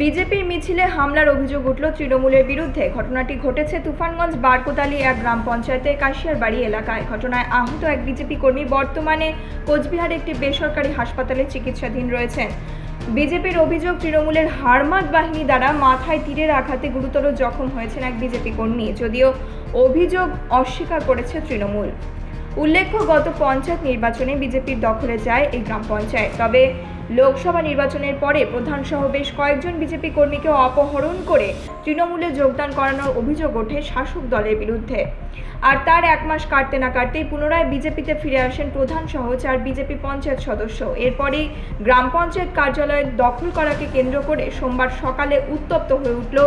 বিজেপির মিছিলে হামলার অভিযোগ উঠল তৃণমূলের বিরুদ্ধে। ঘটনাটি ঘটেছে তুফানগঞ্জ বারকোতালি এক গ্রাম পঞ্চায়েতের কাশিয়ার বাড়ি এলাকায়। ঘটনায় আহত এক বিজেপি কর্মী বর্তমানে কোচবিহার একটি বেসরকারি হাসপাতালে চিকিৎসাধীন রয়েছেন। বিজেপির অভিযোগ, তৃণমূলের হারমাত বাহিনী দ্বারা মাথায় তীরের আঘাতে গুরুতর জখম হয়েছেন এক বিজেপি কর্মী। যদিও অভিযোগ অস্বীকার করেছে তৃণমূল। উল্লেখ্য, গত পঞ্চায়েত নির্বাচনে বিজেপির দখলে যায় এই গ্রাম পঞ্চায়েত। তবে লোকসভা নির্বাচনের পরে প্রধান সহ বেশ কয়েকজন বিজেপি কর্মীকে অপহরণ করে তৃণমূলে যোগদান করানোর অভিযোগ ওঠে শাসক দলের বিরুদ্ধে। আর তার এক মাস কাটতে না কাটতেই পুনরায় বিজেপিতে ফিরে আসেন প্রধান সহ চার বিজেপি পঞ্চায়েত সদস্য। এরপরেই গ্রাম পঞ্চায়েত কার্যালয় দখল করাকে কেন্দ্র করে সোমবার সকালে উত্তপ্ত হয়ে উঠল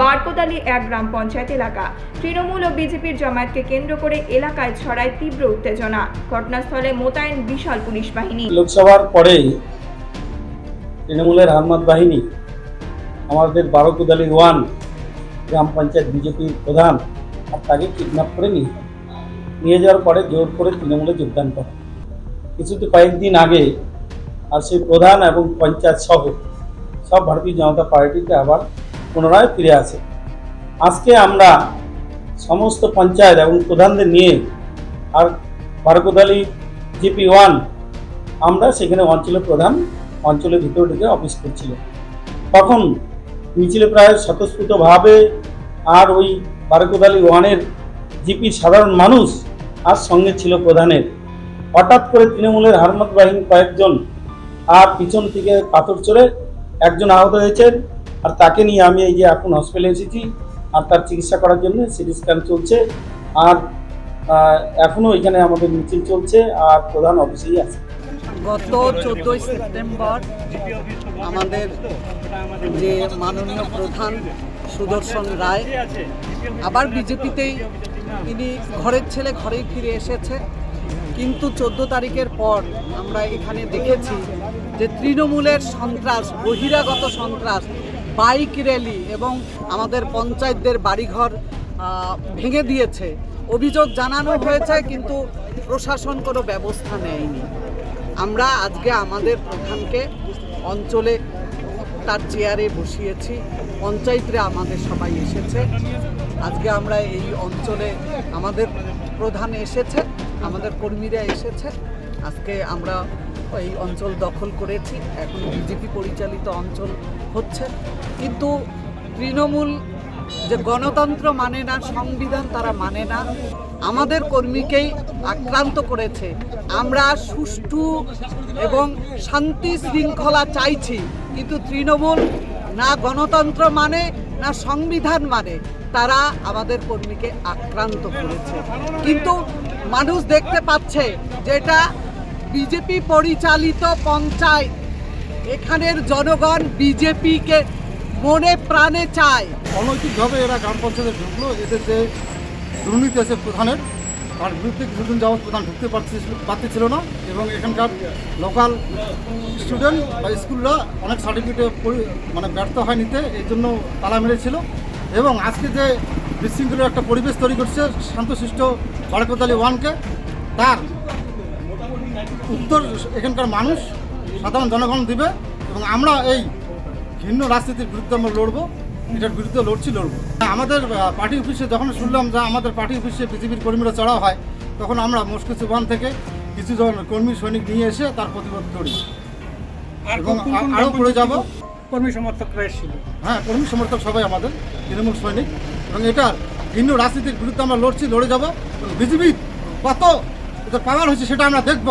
বারকোদালি এক গ্রাম পঞ্চায়েত এলাকা। তৃণমূল ও বিজেপির জমায়েতকে কেন্দ্র করে এলাকায় ছড়ায় তীব্র উত্তেজনা। ঘটনাস্থলে মোতায়েন বিশাল পুলিশ বাহিনী। লোকসভার পরে তৃণমূলের হারমাত বাহিনী, আমাদের বারো বারোকুদালি ওয়ান, গ্রাম পঞ্চায়েত বিজেপির প্রধান, আর তাকে কিডন্যাপ করে নিয়ে। নিয়ে যাওয়ার পরে জোর করে তৃণমূলে যোগদান করে কিছুতে কয়েকদিন আগে আর সেই প্রধান এবং পঞ্চায়েত সহ সব ভারতীয় জনতা পার্টিতে আবার পুনরায় ফিরে আসে আজকে আমরা সমস্ত পঞ্চায়েত এবং প্রধানদের নিয়ে আর বারকুদালি জিপি ওয়ান, আমরা সেখানে অঞ্চলের প্রধান অঞ্চলের ভিতরে ঢুকে অফিস করছিল তখন মিছিলে প্রায় স্বতঃস্ফূর্তভাবে আর ওই বারকুদালি ওয়ানের জিপি সাধারণ মানুষ আর সঙ্গে ছিল প্রধানের। হঠাৎ করে তৃণমূলের হারমত বাহিনী কয়েকজন আর পিছন থেকে পাথর চড়ে একজন আহত হয়েছেন আর তাকে নিয়ে আমি এই যে এখন হসপিটালে এসেছি আর তার চিকিৎসা করার জন্য সিটি স্ক্যান চলছে আর এখনও এখানে আমাদের মিছিল চলছে আর প্রধান অফিসেই আছে। গত চোদ্দোই সেপ্টেম্বর আমাদের যে মাননীয় প্রধান সুদর্শন রায়, আবার বিজেপিতেই তিনি ঘরের ছেলে ঘরেই ফিরে এসেছে। কিন্তু চোদ্দ তারিখের পর আমরা এখানে দেখেছি যে তৃণমূলের সন্ত্রাস, বহিরাগত সন্ত্রাস, বাইক র্যালি এবং আমাদের পঞ্চায়েতদের বাড়িঘর ভেঙে দিয়েছে। অভিযোগ জানানো হয়েছে, কিন্তু প্রশাসন কোনো ব্যবস্থা নেয়নি। আমরা আজকে আমাদের প্রধানকে অঞ্চলে তার চেয়ারে বসিয়েছি। পঞ্চায়েতরে আমাদের সবাই এসেছে। আজকে আমরা এই অঞ্চলে আমাদের প্রধান এসেছে, আমাদের কর্মীরা এসেছে। আজকে আমরা এই অঞ্চল দখল করেছি। এখন বিজেপি পরিচালিত অঞ্চল হচ্ছে। কিন্তু তৃণমূল যে গণতন্ত্র মানে না, সংবিধান তারা মানে না। আমাদের কর্মীকেই আক্রান্ত করেছে। আমরা সুষ্ঠু এবং শান্তি শৃঙ্খলা চাইছি, কিন্তু তৃণমূল না গণতন্ত্র মানে না সংবিধান মানে তারা আমাদের কর্মীকে আক্রান্ত করেছে। কিন্তু মানুষ দেখতে পাচ্ছে যেটা বিজেপি পরিচালিত পঞ্চায়েত। এখানের জনগণ বিজেপিকে মনে প্রাণে চায়। অনৈতিকভাবে এরা গ্রাম পঞ্চায়েতে ঢুকলো। এদের যে দুর্নীতি আছে প্রধানের। তার বিরুদ্ধে কিছুদিন যাওয়ার প্রধান ঢুকতে পারতেছিল না এবং এখানকার লোকাল স্টুডেন্ট বা স্কুলরা অনেক সার্টিফিকেটে মানে ব্যর্থ হয় নিতে, এই জন্য তালা মেরেছিল। এবং আজকে যে বিশৃঙ্খলের একটা পরিবেশ তৈরি করছে শান্তশিষ্ট বাড়কতালি ওয়ানকে, তার উত্তর এখানকার মানুষ, সাধারণ জনগণ দিবে এবং আমরা এই ভিন্ন রাজনীতির বিরুদ্ধে আমরা লড়বো। এটার বিরুদ্ধে লড়ছি লড়বো আমাদের পার্টি অফিসে যখন শুনলাম যে আমাদের পার্টি অফিসে বিজেপির কর্মীরা চড়া হয় তখন আমরা মস্কো সুবান থেকে কিছু জন কর্মী সৈনিক নিয়ে এসে তার প্রতিবাদ করি। এবং আরও করে যাব। কর্মী সমর্থকরা এসেছিল? হ্যাঁ কর্মী সমর্থক সবাই আমাদের তৃণমূল সৈনিক। এবং এটার ভিন্ন রাজনীতির বিরুদ্ধে আমরা লড়ছি লড়ে যাব। বিজেপি কত এদের পাওয়ার হয়েছে সেটা আমরা দেখব।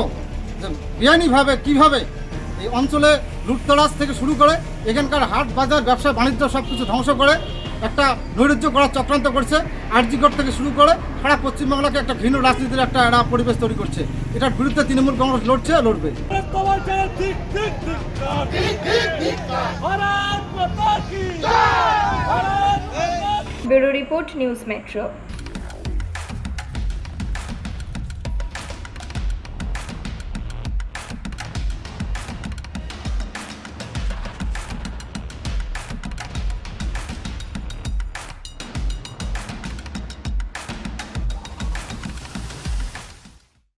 যে বেআইনিভাবে কীভাবে এই অঞ্চলে লুটতরাজ থেকে শুরু করে এখানকার হাট বাজার ব্যবসা বাণিজ্য সব কিছু ধ্বংস করে একটা নৈরাজ্য করার চক্রান্ত করছে। আরজিগড় থেকে শুরু করে সারা পশ্চিমবাংলাকে একটা ভিন্ন রাজনীতির একটা একটা পরিবেশ তৈরি করছে। এটার বিরুদ্ধে তৃণমূল কংগ্রেস লড়ছে লড়বে। Bureau report news metro.